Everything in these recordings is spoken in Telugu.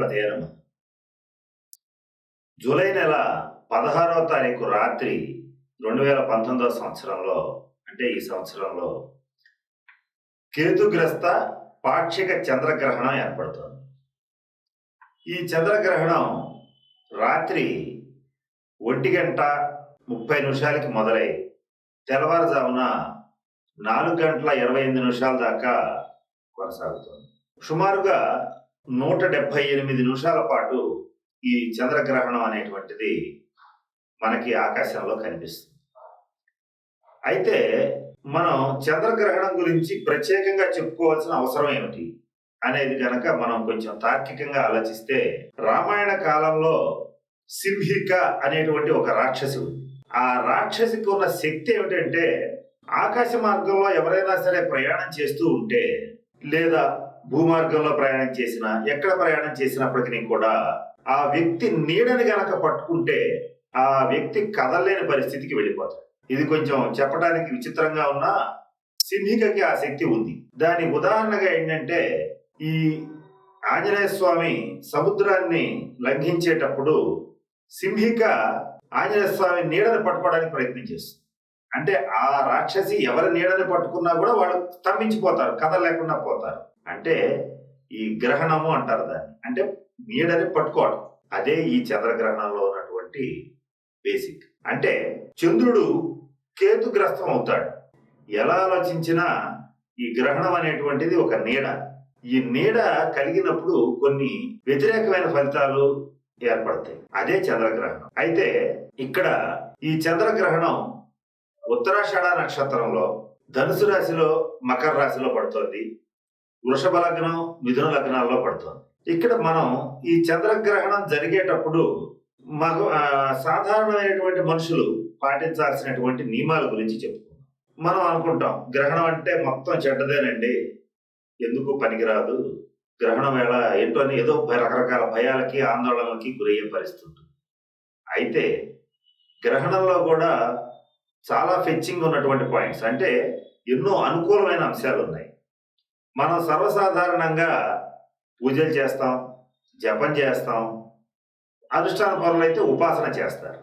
గణాధిపతి జూలై నెల పదహారవ తారీఖు రాత్రి రెండు వేల పంతొమ్మిదవ సంవత్సరంలో అంటే ఈ సంవత్సరంలో కేతుగ్రస్త పాక్షిక చంద్రగ్రహణం ఏర్పడుతుంది. ఈ చంద్రగ్రహణం రాత్రి ఒంటి గంట ముప్పై నిమిషాలకి మొదలై తెల్లవారుజామున నాలుగు గంటల ఇరవై ఎనిమిది నిమిషాల దాకా కొనసాగుతుంది. సుమారుగా నూట డెబ్బై ఎనిమిది నిమిషాల పాటు ఈ చంద్రగ్రహణం అనేటువంటిది మనకి ఆకాశంలో కనిపిస్తుంది. అయితే మనం చంద్రగ్రహణం గురించి ప్రత్యేకంగా చెప్పుకోవాల్సిన అవసరం ఏమిటి అనేది కనుక మనం కొంచెం తార్కికంగా ఆలోచిస్తే రామాయణ కాలంలో సింహిక అనేటువంటి ఒక రాక్షసి ఉంది. ఆ రాక్షసికి ఉన్న శక్తి ఏమిటంటే ఆకాశ మార్గంలో ఎవరైనా సరే ప్రయాణం చేస్తూ ఉంటే లేదా భూమార్గంలో ప్రయాణం చేసినా ఎక్కడ ప్రయాణం చేసినప్పటికీ కూడా ఆ వ్యక్తి నీడని గనక పట్టుకుంటే ఆ వ్యక్తి కదలలేని పరిస్థితికి వెళ్ళిపోతాడు. ఇది కొంచెం చెప్పడానికి విచిత్రంగా ఉన్నా సింహికకి ఆ శక్తి ఉంది. దాని ఉదాహరణగా ఏంటంటే ఈ ఆంజనేయ స్వామి సముద్రాన్ని లంఘించేటప్పుడు సింహిక ఆంజనేయ స్వామి నీడని పట్టుకోవడానికి ప్రయత్నం చేస్తుంది. అంటే ఆ రాక్షసి ఎవరి నీడని పట్టుకున్నా కూడా వాళ్ళు స్తంభించిపోతారు కథ లేకుండా పోతారు. అంటే ఈ గ్రహణము అంటారు దాన్ని. అంటే నీడని పట్టుకోవడం అదే ఈ చంద్రగ్రహణంలో ఉన్నటువంటి బేసిక్. అంటే చంద్రుడు కేతుగ్రస్తం అవుతాడు. ఎలా ఆలోచించినా ఈ గ్రహణం అనేటువంటిది ఒక నీడ. ఈ నీడ కలిగినప్పుడు కొన్ని వ్యతిరేకమైన ఫలితాలు ఏర్పడతాయి. అదే చంద్రగ్రహణం. అయితే ఇక్కడ ఈ చంద్రగ్రహణం ఉత్తరాషాఢ నక్షత్రంలో ధనుసు రాశిలో మకర రాశిలో పడుతోంది. వృషభ లగ్నం మిథున లగ్నాల్లో పడుతుంది. ఇక్కడ మనం ఈ చంద్రగ్రహణం జరిగేటప్పుడు మగ సాధారణమైనటువంటి మనుషులు పాటించాల్సినటువంటి నియమాల గురించి చెప్పుకుందాం. మనం అనుకుంటాం గ్రహణం అంటే మొత్తం చెడ్డదేనండి ఎందుకు పనికిరాదు? గ్రహణం వేళ ఏంటో అని ఏదో భయ- రకరకాల భయాలకి ఆందోళనలకి గురయ్యే పరిస్థితి అయితే గ్రహణంలో కూడా చాలా ఫెచ్చింగ్ ఉన్నటువంటి పాయింట్స్ అంటే ఎన్నో అనుకూలమైన అంశాలు ఉన్నాయి మనం సర్వసాధారణంగా పూజలు చేస్తాం జపం చేస్తాం అనుష్ఠాన పనులు అయితే ఉపాసన చేస్తారు.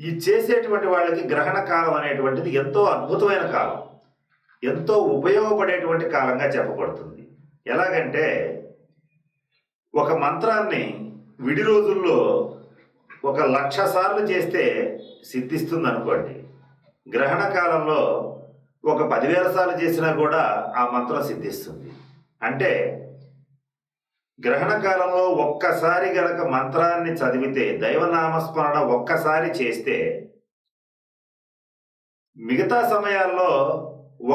ఈ చేసేటువంటి వాళ్ళకి గ్రహణ కాలం అనేటువంటిది ఎంతో అద్భుతమైన కాలం. ఎంతో ఉపయోగపడేటువంటి కాలంగా చెప్పబడుతుంది. ఎలాగంటే ఒక మంత్రాన్ని విడి రోజుల్లో ఒక లక్ష సార్లు చేస్తే సిద్ధిస్తుంది అనుకోండి గ్రహణ కాలంలో ఒక పదివేల సార్లు చేసినా కూడా ఆ మంత్రం సిద్ధిస్తుంది. అంటే గ్రహణ కాలంలో ఒక్కసారి గనక మంత్రాన్ని చదివితే దైవనామస్మరణ ఒక్కసారి చేస్తే మిగతా సమయాల్లో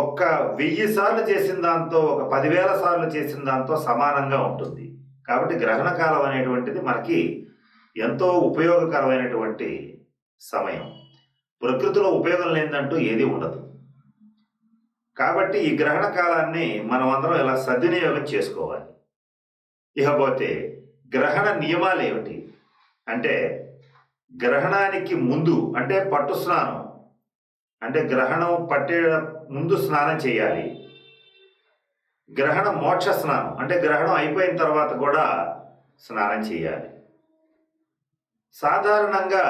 ఒక్క వెయ్యి సార్లు చేసిన దాంతో ఒక పదివేల సార్లు చేసిన దాంతో సమానంగా ఉంటుంది. కాబట్టి గ్రహణ కాలం అనేటువంటిది మనకి ఎంతో ఉపయోగకరమైనటువంటి సమయం. ప్రకృతిలో ఉపయోగం లేదంటూ ఏది ఉండదు. కాబట్టి ఈ గ్రహణ కాలాన్ని మనం అందరం ఇలా సద్వినియోగం చేసుకోవాలి? ఇకపోతే గ్రహణ నియమాలు ఏమిటి? అంటే గ్రహణానికి ముందు అంటే పట్టు స్నానం అంటే గ్రహణం పట్టే ముందు స్నానం చేయాలి. గ్రహణ మోక్ష స్నానం అంటే గ్రహణం అయిపోయిన తర్వాత కూడా స్నానం చేయాలి. సాధారణంగా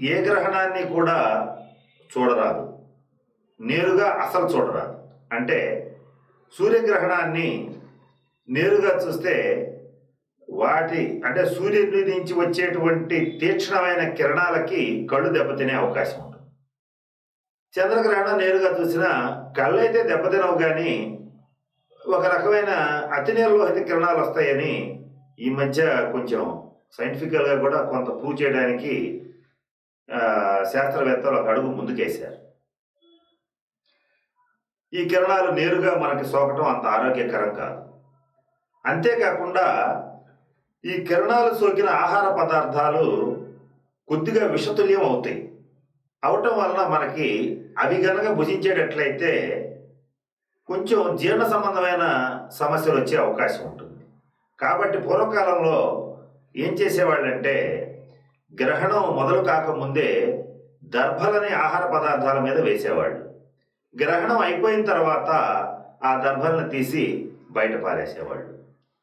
ఏ గ్రహణాన్ని కూడా చూడరాదు. నేరుగా అసలు చూడరాదు అంటే సూర్యగ్రహణాన్ని నేరుగా చూస్తే వాటి అంటే సూర్యుడి నుంచి వచ్చేటువంటి తీక్షణమైన కిరణాలకి కళ్ళు దెబ్బతినే అవకాశం ఉంటుంది. చంద్రగ్రహణం నేరుగా చూసినా కళ్ళు అయితే దెబ్బతినవు కానీ ఒక రకమైన అతి నిర్లోహిత కిరణాలు వస్తాయని ఈ మధ్య కొంచెం సైంటిఫికల్గా కూడా కొంత ప్రూవ్ చేయడానికి శాస్త్రవేత్తలు ఒక అడుగు ముందుకేశారు. ఈ కిరణాలు నేరుగా మనకి సోకటం అంత ఆరోగ్యకరం కాదు. అంతేకాకుండా ఈ కిరణాలు సోకిన ఆహార పదార్థాలు కొద్దిగా విషతుల్యం అవుతాయి. అవటం వలన మనకి అవి గనక భుజించేటట్లయితే కొంచెం జీర్ణ సంబంధమైన సమస్యలు వచ్చే అవకాశం ఉంటుంది. కాబట్టి పూర్వకాలంలో ఏం చేసేవాళ్ళంటే గ్రహణం మొదలు కాకముందే దర్భలని ఆహార పదార్థాల మీద వేసేవాళ్ళు. గ్రహణం అయిపోయిన తర్వాత ఆ దర్భలను తీసి బయట పారేసేవాళ్ళు.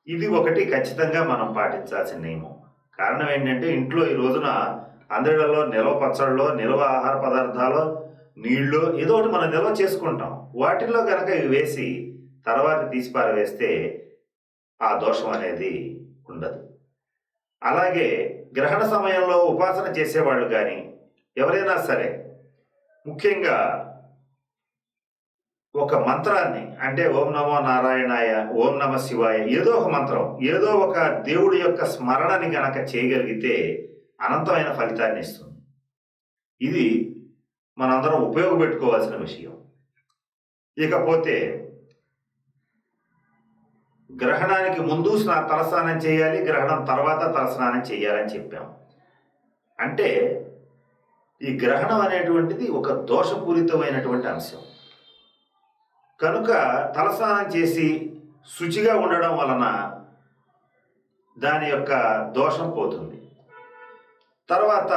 ఇది ఒకటి ఖచ్చితంగా మనం పాటించాల్సిన నియమం. కారణం ఏంటంటే ఇంట్లో ఈ రోజున అందరిలో నిల్వ పచ్చళ్ళలో నిల్వ ఆహార పదార్థాలు నీళ్ళు ఏదో ఒకటి మనం నిల్వ చేసుకుంటాం. వాటిల్లో కనుక ఇవి వేసి తర్వాత తీసి పారవేస్తే ఆ దోషం అనేది ఉండదు. అలాగే గ్రహణ సమయంలో ఉపాసన చేసేవాళ్ళు కానీ ఎవరైనా సరే ముఖ్యంగా ఒక మంత్రాన్ని అంటే ఓం నమో నారాయణాయ ఓం నమ శివాయ ఏదో ఒక మంత్రం ఏదో ఒక దేవుడి యొక్క స్మరణని గనక చేయగలిగితే అనంతమైన ఫలితాన్ని ఇస్తుంది. ఇది మనందరం ఉపయోగపెట్టుకోవాల్సిన విషయం. ఇకపోతే గ్రహణానికి ముందు స్నా తలస్నానం చేయాలి గ్రహణం తర్వాత తలస్నానం చేయాలని చెప్పాం. అంటే ఈ గ్రహణం అనేటువంటిది ఒక దోషపూరితమైనటువంటి అంశం. కనుక తలస్నానం చేసి శుచిగా ఉండడం వలన దాని యొక్క దోషం పోతుంది. తర్వాత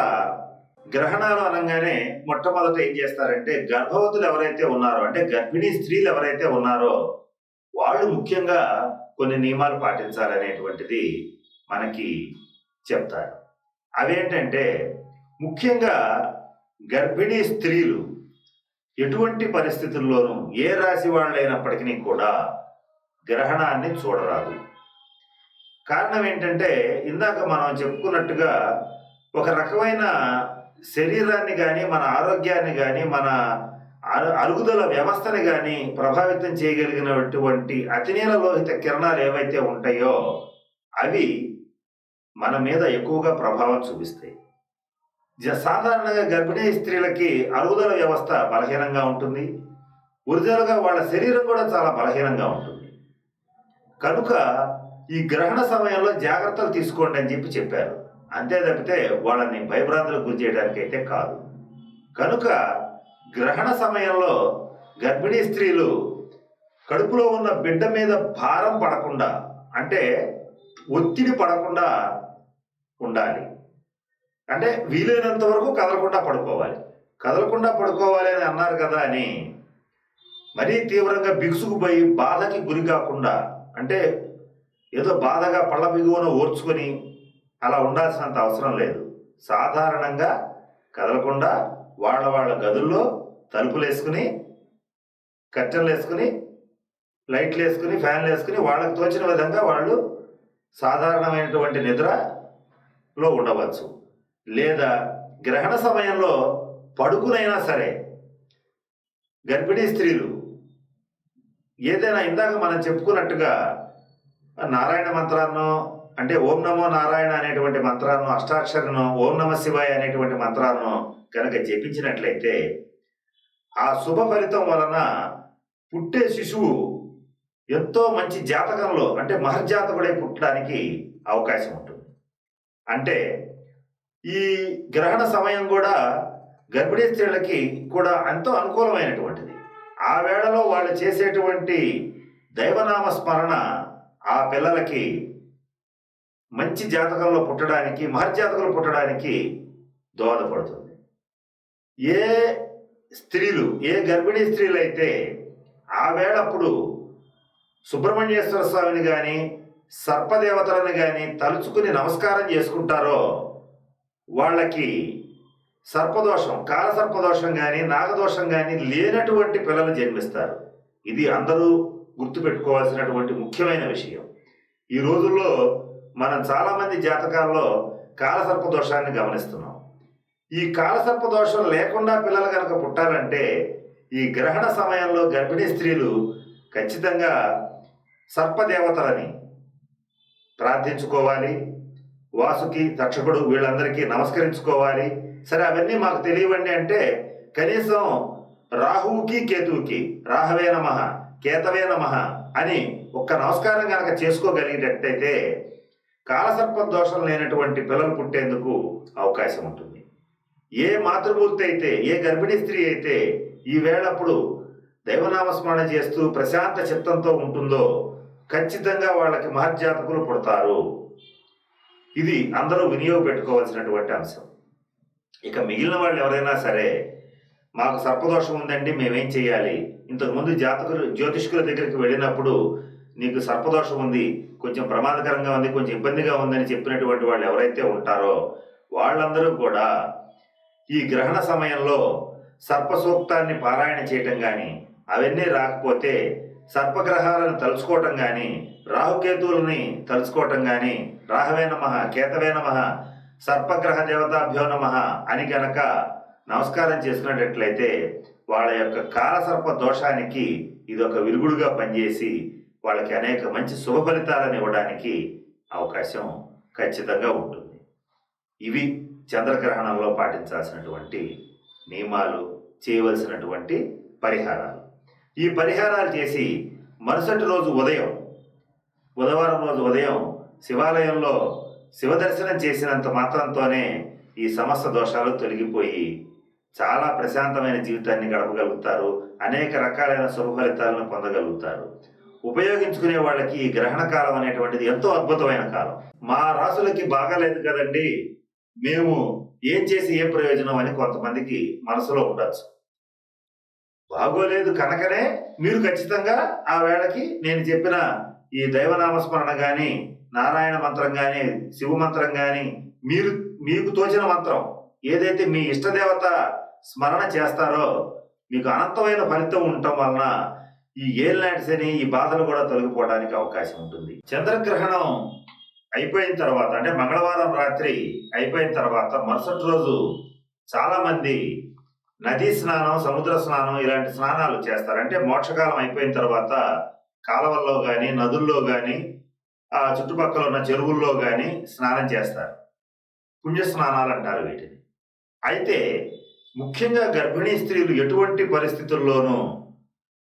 గ్రహణాలు అనగానే మొట్టమొదట ఏం చేస్తారంటే గర్భవతులు ఎవరైతే ఉన్నారో అంటే గర్భిణీ స్త్రీలు ఎవరైతే ఉన్నారో వాళ్ళు ముఖ్యంగా కొన్ని నియమాలు పాటించాలనేటువంటిది మనకి చెప్తారు. అవేంటంటే ముఖ్యంగా గర్భిణీ స్త్రీలు ఎటువంటి పరిస్థితుల్లోనూ ఏ రాశి వాళ్ళైనప్పటికీ కూడా గ్రహణాన్ని చూడరాదు. కారణం ఏంటంటే ఇందాక మనం చెప్పుకున్నట్టుగా ఒక రకమైన శరీరాన్ని కానీ మన ఆరోగ్యాన్ని కానీ మన అరు- అరుగుదల వ్యవస్థని కానీ ప్రభావితం చేయగలిగినటువంటి అతినీల లోహిత కిరణాలు ఏవైతే ఉంటాయో అవి మన మీద ఎక్కువగా ప్రభావం చూపిస్తాయి. సాధారణంగా గర్భిణీ స్త్రీలకి అరుగుదల వ్యవస్థ బలహీనంగా ఉంటుంది. ఒరిజినల్గా వాళ్ళ శరీరం కూడా చాలా బలహీనంగా ఉంటుంది. కనుక ఈ గ్రహణ సమయంలో జాగ్రత్తలు తీసుకోండి అని చెప్పి చెప్పారు. అంతే తప్పితే వాళ్ళని భయభ్రాంతులకు గురి చేయడానికి అయితే కాదు. కనుక గ్రహణ సమయంలో గర్భిణీ స్త్రీలు కడుపులో ఉన్న బిడ్డ మీద భారం పడకుండా అంటే ఒత్తిడి పడకుండా ఉండాలి. అంటే వీలైనంత వరకు కదలకుండా పడుకోవాలి. కదలకుండా పడుకోవాలి అని అన్నారు కదా అని మరీ తీవ్రంగా బిగుసుకుపోయి బాధకి గురి కాకుండా అంటే ఏదో బాధగా పళ్ళ బిగువన ఓర్చుకొని అలా ఉండాల్సినంత అవసరం లేదు. సాధారణంగా కదలకుండా వాళ్ళ వాళ్ళ గదుల్లో తలుపులు వేసుకుని కట్టెలు వేసుకుని లైట్లు వేసుకుని ఫ్యాన్లు వేసుకుని వాళ్ళకి తోచిన విధంగా వాళ్ళు సాధారణమైనటువంటి నిద్రలో ఉండవచ్చు. లేదా గ్రహణ సమయంలో పడుకునైనా సరే గర్భిణీ స్త్రీలు ఏదైనా ఇందాక మనం చెప్పుకున్నట్టుగా నారాయణ మంత్రాన్నో అంటే ఓం నమో నారాయణ అనేటువంటి మంత్రాలను అష్టాక్షరను ఓం నమ శివాయ అనేటువంటి మంత్రాలను కనుక జపించినట్లయితే ఆ శుభ ఫలితం వలన పుట్టే శిశువు ఎంతో మంచి జాతకంలో అంటే మహర్జాతకుడై పుట్టడానికి అవకాశం ఉంటుంది. అంటే ఈ గ్రహణ సమయం కూడా గర్భిణీ స్త్రీలకి కూడా ఎంతో అనుకూలమైనటువంటిది. ఆ వేళలో వాళ్ళు చేసేటువంటి దైవనామ స్మరణ ఆ పిల్లలకి మంచి జాతకంలో పుట్టడానికి మహర్జాతకంలో పుట్టడానికి దోహదపడుతుంది. ఏ స్త్రీలు ఏ గర్భిణీ స్త్రీలు అయితే ఆ వేళప్పుడు సుబ్రహ్మణ్యేశ్వర స్వామిని కానీ సర్పదేవతలను కానీ తలుచుకుని నమస్కారం చేసుకుంటారో వాళ్ళకి సర్పదోషం కాల సర్పదోషం కానీ నాగదోషం కానీ లేనటువంటి పిల్లలు జన్మిస్తారు. ఇది అందరూ గుర్తుపెట్టుకోవాల్సినటువంటి ముఖ్యమైన విషయం. ఈ రోజుల్లో మనం చాలామంది జాతకాల్లో కాలసర్ప దోషాన్ని గమనిస్తున్నాం. ఈ కాలసర్ప దోషం లేకుండా పిల్లలు కనుక పుట్టాలంటే ఈ గ్రహణ సమయంలో గర్భిణీ స్త్రీలు ఖచ్చితంగా సర్పదేవతలని ప్రార్థించుకోవాలి వాసుకి తక్షకుడు వీళ్ళందరికీ నమస్కరించుకోవాలి. సరే అవన్నీ మాకు తెలియవండి అంటే కనీసం రాహువుకి కేతువుకి రాహవే నమ కేతవే నమ అని ఒక్క నమస్కారం కనుక చేసుకోగలిగేటట్టయితే కాలసర్ప దోషం లేనటువంటి పిల్లలు పుట్టేందుకు అవకాశం ఉంటుంది. ఏ మాతృమూర్తి అయితే ఏ గర్భిణీ స్త్రీ అయితే ఈ వేళప్పుడు దైవనామస్మరణ చేస్తూ ప్రశాంత చిత్తంతో ఉంటుందో ఖచ్చితంగా వాళ్ళకి మహర్జాతకులు పుడతారు. ఇది అందరూ వినియోగపెట్టుకోవాల్సినటువంటి అంశం. ఇక మిగిలిన వాళ్ళు ఎవరైనా సరే మాకు సర్పదోషం ఉందండి మేమేం చేయాలి? ఇంతకుముందు జాతకులు జ్యోతిష్కుల దగ్గరికి వెళ్ళినప్పుడు నీకు సర్పదోషం ఉంది కొంచెం ప్రమాదకరంగా ఉంది కొంచెం ఇబ్బందిగా ఉందని చెప్పినటువంటి వాళ్ళు ఎవరైతే ఉంటారో వాళ్ళందరూ కూడా ఈ గ్రహణ సమయంలో సర్ప సూక్తాన్ని పారాయణ చేయటం కానీ అవన్నీ రాకపోతే సర్పగ్రహాలను తలుచుకోవటం కానీ రాహుకేతువులని తలుచుకోవటం కానీ రాహవే నమ కేతవే నమ సర్పగ్రహ దేవతాభ్యో నమ అని గనక నమస్కారం చేసుకునేటట్లయితే వాళ్ళ యొక్క కాలసర్ప దోషానికి ఇది ఒక విరుగుడుగా పనిచేసి వాళ్ళకి అనేక మంచి శుభ ఫలితాలను ఇవ్వడానికి అవకాశం ఖచ్చితంగా ఉంటుంది. ఇవి చంద్రగ్రహణంలో పాటించాల్సినటువంటి నియమాలు చేయవలసినటువంటి పరిహారాలు. ఈ పరిహారాలు చేసి మరుసటి రోజు ఉదయం బుధవారం రోజు ఉదయం శివాలయంలో శివదర్శనం చేసినంత మాత్రంతోనే ఈ సమస్త దోషాలు తొలగిపోయి చాలా ప్రశాంతమైన జీవితాన్ని గడపగలుగుతారు. అనేక రకాలైన శుభ ఫలితాలను పొందగలుగుతారు. ఉపయోగించుకునే వాళ్ళకి ఈ గ్రహణ కాలం అనేటువంటిది ఎంతో అద్భుతమైన కాలం. మా రాసులకి బాగాలేదు కదండి. మేము ఏం చేసి ఏ ప్రయోజనం అని కొంతమందికి మనసులో ఉండొచ్చు. బాగోలేదు కనుకనే మీరు ఖచ్చితంగా ఆ వేళకి నేను చెప్పిన ఈ దైవనామస్మరణ కానీ నారాయణ మంత్రం కానీ శివ మంత్రం కానీ మీరు మీకు తోచిన మంత్రం ఏదైతే మీ ఇష్టదేవత స్మరణ చేస్తారో మీకు అనంతమైన ఫలితం ఉండటం వలన ఈ ఏళ్ళనాటి అని ఈ బాధలు కూడా తొలగిపోవడానికి అవకాశం ఉంటుంది. చంద్రగ్రహణం అయిపోయిన తర్వాత అంటే మంగళవారం రాత్రి అయిపోయిన తర్వాత మరుసటి రోజు చాలామంది నదీ స్నానం సముద్ర స్నానం ఇలాంటి స్నానాలు చేస్తారు. అంటే మోక్షకాలం అయిపోయిన తర్వాత కాలవల్లో కానీ నదుల్లో కానీ ఆ చుట్టుపక్కల ఉన్న చెరువుల్లో కానీ స్నానం చేస్తారు. పుణ్య స్నానాలు అంటారు వీటిని. అయితే ముఖ్యంగా గర్భిణీ స్త్రీలు ఎటువంటి పరిస్థితుల్లోనూ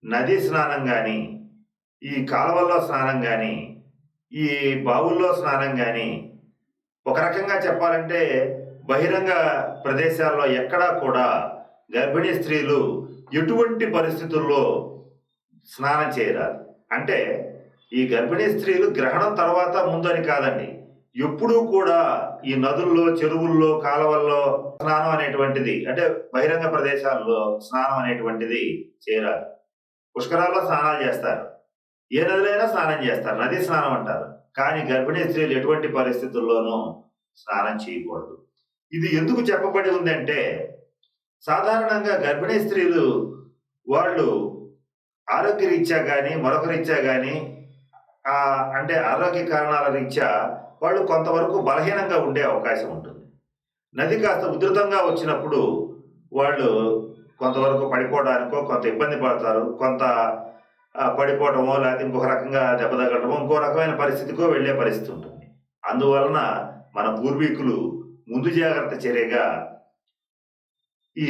నదీ స్నానం కానీ ఈ కాలువల్లో స్నానం కానీ ఈ బావుల్లో స్నానం కానీ ఒక రకంగా చెప్పాలంటే బహిరంగ ప్రదేశాల్లో ఎక్కడా కూడా గర్భిణీ స్త్రీలు ఎటువంటి పరిస్థితుల్లో స్నానం చేయరాదు. అంటే ఈ గర్భిణీ స్త్రీలు గ్రహణం తర్వాత ముందని కాదండి. ఎప్పుడూ కూడా ఈ నదుల్లో చెరువుల్లో కాలువల్లో స్నానం అనేటువంటిది అంటే బహిరంగ ప్రదేశాల్లో స్నానం అనేటువంటిది చేయరాదు. పుష్కరాల్లో స్నానాలు చేస్తారు. ఏ నదిలైనా స్నానం చేస్తారు. నది స్నానం అంటారు. కానీ గర్భిణీ స్త్రీలు ఎటువంటి పరిస్థితుల్లోనూ స్నానం చేయకూడదు. ఇది ఎందుకు చెప్పబడి ఉందంటే సాధారణంగా గర్భిణీ స్త్రీలు వాళ్ళు ఆరోగ్య రీత్యా కానీ మరొక రీత్యా కానీ అంటే ఆరోగ్య కారణాల రీత్యా వాళ్ళు కొంతవరకు బలహీనంగా ఉండే అవకాశం ఉంటుంది. నది కాస్త ఉధృతంగా వచ్చినప్పుడు వాళ్ళు కొంతవరకు పడిపోవడానికో కొంత ఇబ్బంది పడతారు. కొంత పడిపోవడమో లేకపోతే ఇంకొక రకంగా దెబ్బ ఇంకో రకమైన పరిస్థితికో వెళ్ళే పరిస్థితి ఉంటుంది. అందువలన మన పూర్వీకులు ముందు జాగ్రత్త చర్యగా ఈ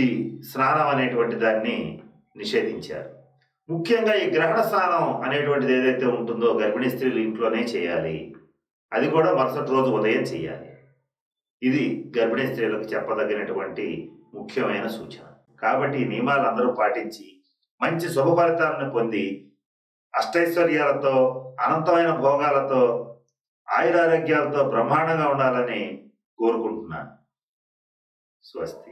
స్నానం అనేటువంటి దాన్ని నిషేధించారు. ముఖ్యంగా ఈ గ్రహణ స్నానం అనేటువంటిది ఏదైతే ఉంటుందో గర్భిణీ స్త్రీలు ఇంట్లోనే చేయాలి. అది కూడా మరుసటి రోజు ఉదయం చేయాలి. ఇది గర్భిణీ స్త్రీలకు చెప్పదగినటువంటి ముఖ్యమైన సూచన. కాబట్టి ఈ నియమాలు అందరూ పాటించి మంచి శుభ ఫలితాలను పొంది అష్టైశ్వర్యాలతో అనంతమైన భోగాలతో ఆయురారోగ్యాలతో బ్రహ్మాండంగా ఉండాలని కోరుకుంటున్నాను. స్వస్తి.